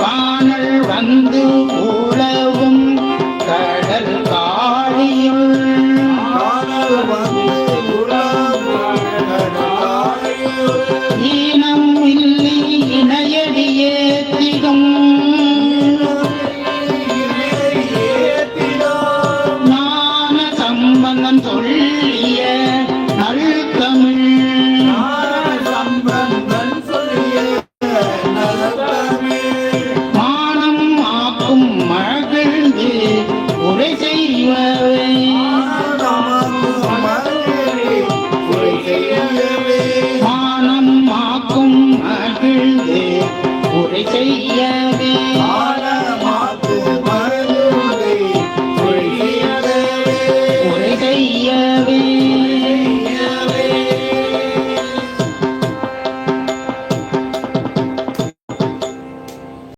காணல் வந்து உரை செய்யவே.